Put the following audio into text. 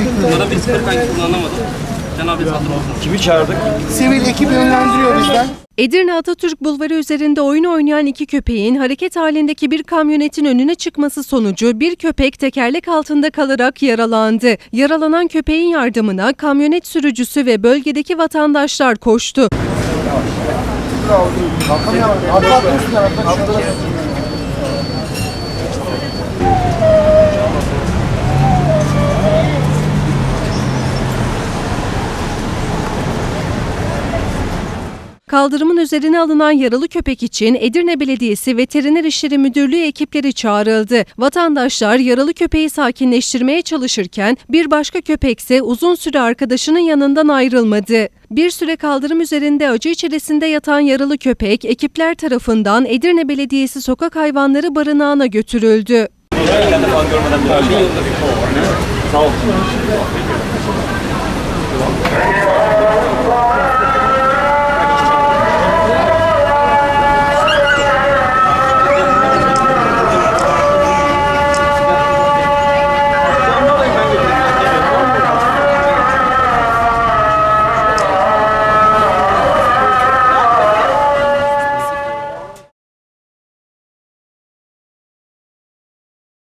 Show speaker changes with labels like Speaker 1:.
Speaker 1: Teşekkür ederim.
Speaker 2: Bana bir sıfır kanki kullanamadım. Cenab-ı.
Speaker 3: Kimi çağırdık?
Speaker 1: Sivil ekip yönlendiriyor bizden.
Speaker 4: Edirne Atatürk Bulvarı üzerinde oyun oynayan iki köpeğin hareket halindeki bir kamyonetin önüne çıkması sonucu bir köpek tekerlek altında kalarak yaralandı. Yaralanan köpeğin yardımına kamyonet sürücüsü ve bölgedeki vatandaşlar koştu.
Speaker 1: Atlatmışsın atlatmışsın.
Speaker 4: Kaldırımın üzerine alınan yaralı köpek için Edirne Belediyesi Veteriner İşleri Müdürlüğü ekipleri çağrıldı. Vatandaşlar yaralı köpeği sakinleştirmeye çalışırken bir başka köpekse uzun süre arkadaşının yanından ayrılmadı. Bir süre kaldırım üzerinde acı içerisinde yatan yaralı köpek ekipler tarafından Edirne Belediyesi Sokak Hayvanları Barınağı'na götürüldü.
Speaker 3: Sağ ol.